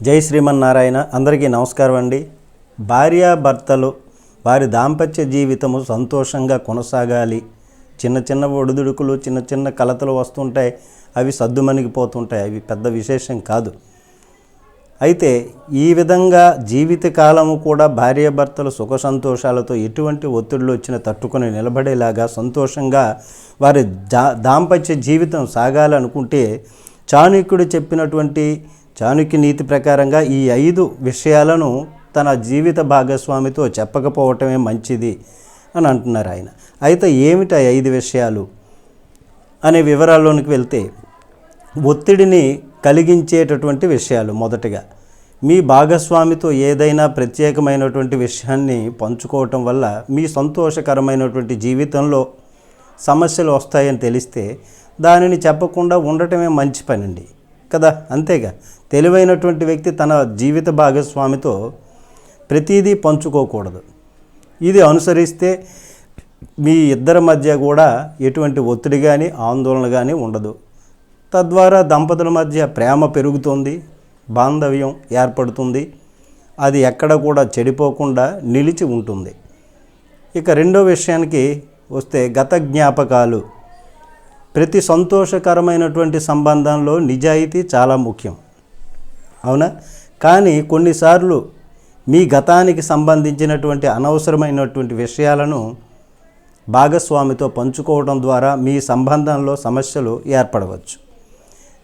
జై శ్రీమన్నారాయణ. అందరికీ నమస్కారం అండి. భార్యాభర్తలు వారి దాంపత్య జీవితము సంతోషంగా కొనసాగాలి. చిన్న చిన్న ఒడిదుడుకులు చిన్న చిన్న కలతలు వస్తుంటాయి. అవి సద్దుమణిగిపోతుంటాయి అవి పెద్ద విశేషం కాదు. అయితే ఈ విధంగా జీవితకాలము కూడా భార్యాభర్తలు సుఖ సంతోషాలతో ఎటువంటి ఒత్తిడులు వచ్చినా తట్టుకొని నిలబడేలాగా సంతోషంగా వారి జా దాంపత్య జీవితం సాగాలనుకుంటే చాణక్యుడు చెప్పినటువంటి చాణుక్య నీతి ప్రకారంగా ఈ ఐదు విషయాలను తన జీవిత భాగస్వామితో చెప్పకపోవటమే మంచిది అని అంటున్నారు ఆయన. అయితే ఏమిటి ఆ ఐదు విషయాలు? అనే వివరాల్లోనికి వెళ్తే ఒత్తిడిని కలిగించేటటువంటి విషయాలు మొదటగా. మీ భాగస్వామితో ఏదైనా ప్రత్యేకమైనటువంటి విషయాన్ని పంచుకోవటం వల్ల మీ సంతోషకరమైనటువంటి జీవితంలో సమస్యలు వస్తాయని తెలిస్తే దానిని చెప్పకుండా ఉండటమే మంచి పనండి. కదా? అంతేగా. తెలివైనటువంటి వ్యక్తి తన జీవిత భాగస్వామితో ప్రతిదీ పంచుకోకూడదు. ఇది అనుసరిస్తే మీ ఇద్దరి మధ్య కూడా ఎటువంటి ఒత్తిడి కానీ ఆందోళన కానీ ఉండదు. తద్వారా దంపతుల మధ్య ప్రేమ పెరుగుతుంది బాంధవ్యం ఏర్పడుతుంది అది ఎక్కడ కూడా చెడిపోకుండా నిలిచి ఉంటుంది. ఇక రెండో విషయానికి వస్తే గత జ్ఞాపకాలు. ప్రతి సంతోషకరమైనటువంటి సంబంధంలో నిజాయితీ చాలా ముఖ్యం. అవునా? కానీ కొన్నిసార్లు మీ గతానికి సంబంధించినటువంటి అనవసరమైనటువంటి విషయాలను భాగస్వామితో పంచుకోవడం ద్వారా మీ సంబంధంలో సమస్యలు ఏర్పడవచ్చు.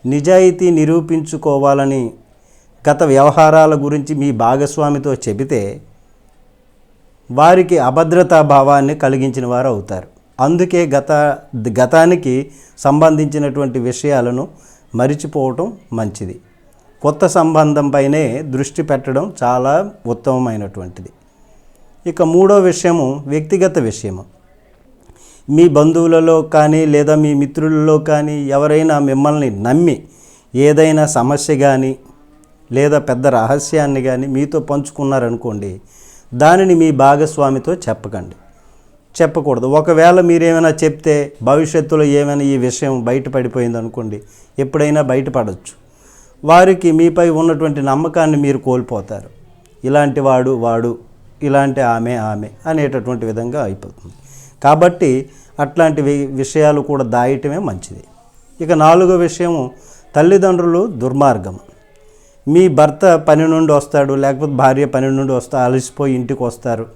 నిజాయితీ నిరూపించుకోవాలని గత వ్యవహారాల గురించి మీ భాగస్వామితో చెబితే వారికి అభద్రతా భావాన్ని కలిగించిన వారు అవుతారు. అందుకే గత గతానికి సంబంధించినటువంటి విషయాలను మరిచిపోవటం మంచిది. కొత్త సంబంధంపైనే దృష్టి పెట్టడం చాలా ఉత్తమమైనటువంటిది. ఇక మూడో విషయము వ్యక్తిగత విషయము. మీ బంధువులలో కానీ లేదా మీ మిత్రులలో కానీ ఎవరైనా మిమ్మల్ని నమ్మి ఏదైనా సమస్య కానీ లేదా పెద్ద రహస్యాన్ని కానీ మీతో పంచుకున్నారనుకోండి దానిని మీ భాగస్వామితో చెప్పకండి. చెప్పకూడదు. ఒకవేళ మీరేమైనా చెప్తే భవిష్యత్తులో ఏమైనా ఈ విషయం బయటపడిపోయింది అనుకోండి ఎప్పుడైనా బయటపడవచ్చు వారికి మీపై ఉన్నటువంటి నమ్మకాన్ని మీరు కోల్పోతారు. ఇలాంటి వాడు వాడు ఇలాంటి ఆమె ఆమె అనేటటువంటి విధంగా అయిపోతుంది. కాబట్టి అట్లాంటి వి- విషయాలు కూడా దాయటమే మంచిది. ఇక నాలుగో విషయం తల్లిదండ్రులు దుర్మార్గం. మీ భర్త పని నుండి వస్తాడు లేకపోతే భార్య పని నుండి వస్తా అలసిపోయి ఇంటికి వస్తారు.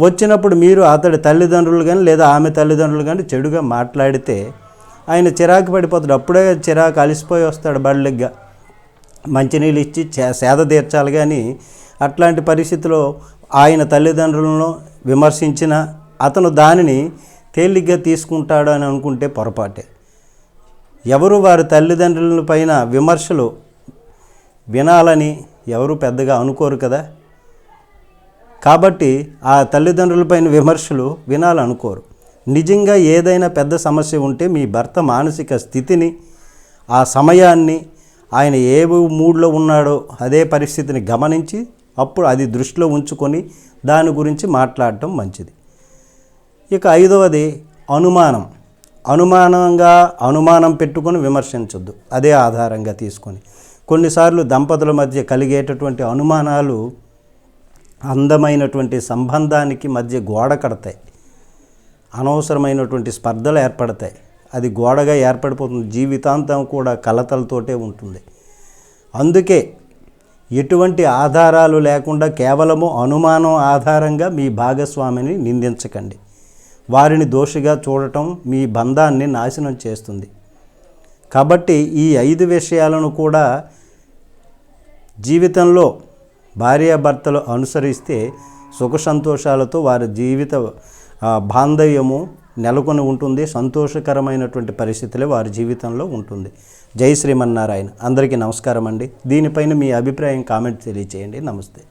వచ్చినప్పుడు మీరు అతడి తల్లిదండ్రులు కానీ లేదా ఆమె తల్లిదండ్రులు కానీ చెడుగా మాట్లాడితే ఆయన చిరాకు పడిపోతాడు. అప్పుడే చిరాకు అలసిపోయి వస్తాడు బళ్ళగ్గా. మంచినీళ్ళు ఇచ్చి సేద తీర్చాలి కానీ అట్లాంటి పరిస్థితిలో ఆయన తల్లిదండ్రులను విమర్శించిన అతను దానిని తేలిగ్గా తీసుకుంటాడు అని అనుకుంటే పొరపాటే. ఎవరు వారి తల్లిదండ్రుల పైన విమర్శలు వినాలని ఎవరు పెద్దగా అనుకోరు కదా? కాబట్టి ఆ తల్లిదండ్రులపైన విమర్శలు వినాలనుకోరు. నిజంగా ఏదైనా పెద్ద సమస్య ఉంటే మీ భర్త మానసిక స్థితిని ఆ సమయాన్ని ఆయన ఏ మూడ్లో ఉన్నాడో అదే పరిస్థితిని గమనించి అప్పుడు అది దృష్టిలో ఉంచుకొని దాని గురించి మాట్లాడటం మంచిది. ఇక ఐదవది అనుమానం. అనుమానంగా అనుమానం పెట్టుకొని విమర్శించొద్దు. అదే ఆధారంగా తీసుకొని. కొన్నిసార్లు దంపతుల మధ్య కలిగేటటువంటి అనుమానాలు అందమైనటువంటి సంబంధానికి మధ్య గోడ కడతాయి. అనవసరమైనటువంటి స్పర్ధలు ఏర్పడతాయి. అది గోడగా ఏర్పడిపోతుంది. జీవితాంతం కూడా కలతలతోటే ఉంటుంది. అందుకే ఎటువంటి ఆధారాలు లేకుండా కేవలము అనుమానం ఆధారంగా మీ భాగస్వామిని నిందించకండి. వారిని దోషిగా చూడటం మీ బంధాన్ని నాశనం చేస్తుంది. కాబట్టి ఈ ఐదు విషయాలను కూడా జీవితంలో భార్యాభర్తలు అనుసరిస్తే సుఖ సంతోషాలతో వారి జీవిత బాంధవ్యము నెలకొని ఉంటుంది. సంతోషకరమైనటువంటి పరిస్థితులే వారి జీవితంలో ఉంటుంది. జై శ్రీమన్నారాయణ. అందరికీ నమస్కారం అండి దీనిపైన మీ అభిప్రాయం కామెంట్ తెలియచేయండి. నమస్తే.